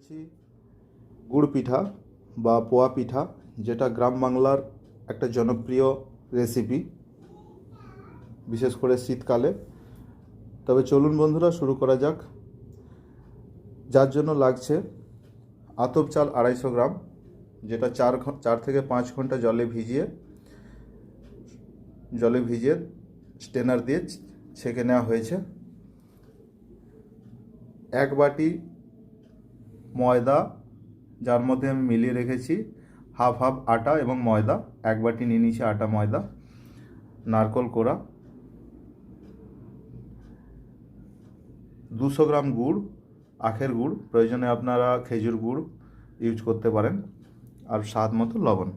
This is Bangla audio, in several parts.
এসেছি গুড় পিঠা বা পোয়া পিঠা, যেটা গ্রাম বাংলার একটা জনপ্রিয় রেসিপি বিশেষ করে শীতকালে। তবে চলুন বন্ধুরা, শুরু করা যাক। যার জন্য লাগছে আতপ চাল আড়াইশো গ্রাম, যেটা চার চার থেকে পাঁচ ঘণ্টা জলে ভিজিয়ে জলে ভিজিয়ে স্টেনার দিয়ে ছেঁকে নেওয়া হয়েছে। এক বাটি ময়দা, যার মধ্যে আমি মিলিয়ে রেখেছি হাফ হাফ আটা এবং ময়দা, এক বাটি নিয়ে নিয়েছি আটা, ময়দা, নারকল কোড়া, দুশো গ্রাম গুড়, আখের গুড়, প্রয়োজনে আপনারা খেজুর গুড় ইউজ করতে পারেন, আর স্বাদ মতো লবণ।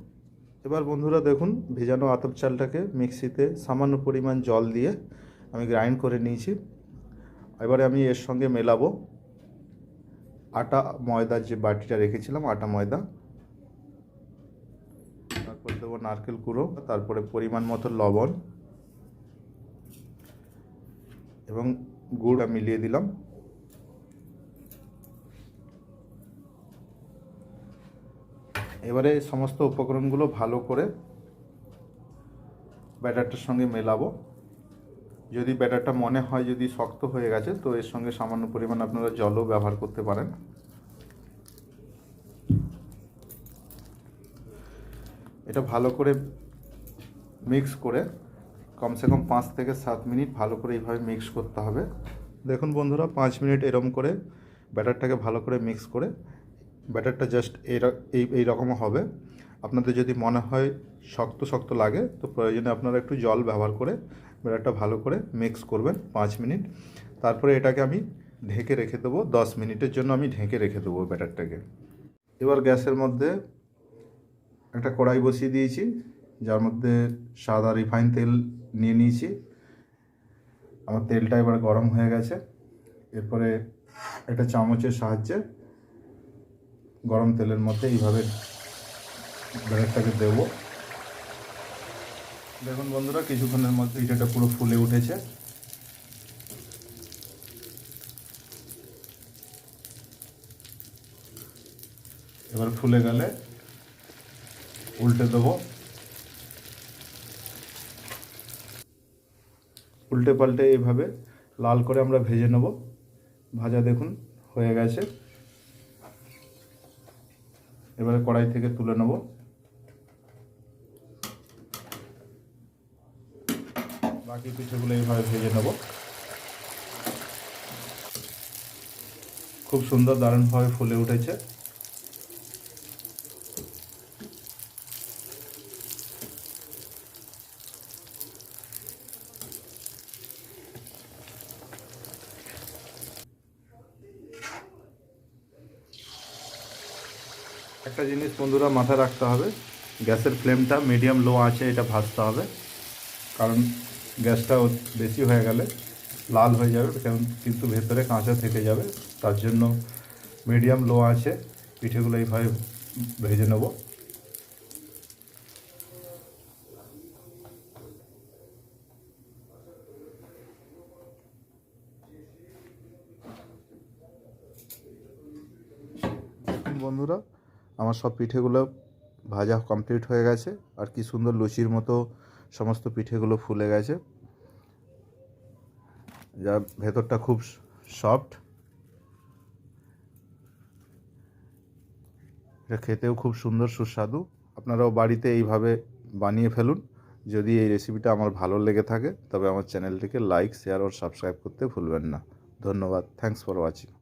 এবার বন্ধুরা দেখুন, ভেজানো আতপ চালটাকে মিক্সিতে সামান্য পরিমাণ জল দিয়ে আমি গ্রাইন্ড করে নিয়েছি। এবারে আমি এর সঙ্গে মেলাবো। আটা ময়দার যে বাটিটা রেখেছিলাম, আটা ময়দা। তারপর দেবো নারকেল কুড়ো, তারপরে পরিমাণ মতো লবণ এবং গুড় মিলিয়ে দিলাম। এবারে সমস্ত উপকরণগুলো ভালো করে ব্যাটারটার সঙ্গে মেলাবো। যদি ব্যাটারটা মনে হয় যদি শক্ত হয়ে গেছে, তো এর সঙ্গে সামান্য পরিমাণ আপনারা জলও ব্যবহার করতে পারেন। এটা ভালো করে মিক্স করে, কমসে কম পাঁচ থেকে সাত মিনিট ভালো করে এইভাবে মিক্স করতে হবে। দেখুন বন্ধুরা, পাঁচ মিনিট এরম করে ব্যাটারটাকে ভালো করে মিক্স করে ব্যাটারটা জাস্ট এই এই রকম হবে। আপনাদের যদি মনে হয় শক্ত শক্ত লাগে, তো প্রয়োজনে আপনারা একটু জল ব্যবহার করে ব্যাটারটা ভালো করে মিক্স করবেন পাঁচ মিনিট। তারপরে এটাকে আমি ঢেকে রেখে দেবো, দশ মিনিটের জন্য আমি ঢেকে রেখে দেবো ব্যাটারটাকে। এবার গ্যাসের মধ্যে একটা কড়াই বসিয়ে দিয়েছি, যার মধ্যে সাদা রিফাইন তেল নিয়ে নিয়েছি। আমার তেলটা এবার গরম হয়ে গেছে। এরপরে একটা চামচের সাহায্যে গরম তেলের মধ্যে এইভাবে ব্যাটারটাকে দেব। দেখুন বন্ধুরা, কিছুক্ষণের মধ্যে ইটাটা পুরো ফুলে উঠেছে। এবার ফুলে গেলে উল্টে দেবো। উল্টে পাল্টে এইভাবে লাল করে আমরা ভেজে নেব। ভাজা দেখুন হয়ে গেছে। এবারে কড়াই থেকে তুলে নেব। বাকি পিঠেগুলো এইভাবে ভেজে নেব। খুব সুন্দর দারুণভাবে ফুলে উঠেছে। একটা জিনিস বন্ধুরা মাথায় রাখতে হবে, গ্যাসের ফ্লেমটা মিডিয়াম লো আছে, এটা ভাজতে হবে। কারণ গ্যাসটা বেশি হয়ে গেলে লাল হয়ে যাবে কিন্তু ভেতরে কাঁচা থেকে যাবে। তার জন্য মিডিয়াম লো আছে, পিঠেগুলো এইভাবে ভেজে নেব। বন্ধুরা, আমার সব পিঠেগুলো ভাজা কমপ্লিট হয়ে গেছে। আর কি সুন্দর লুচির মতো সমস্ত পিঠেগুলো ফুলে গেছে। যা ভেতরটা খুব সফট এটা খেতেও খুব সুন্দর, সুস্বাদু। আপনারাও বাড়িতে এইভাবে বানিয়ে ফেলুন। যদি এই রেসিপিটা আমার ভালো লেগে থাকে, তবে আমার চ্যানেলটিকে লাইক শেয়ার ও সাবস্ক্রাইব করতে ভুলবেন না। ধন্যবাদ। Thanks for watching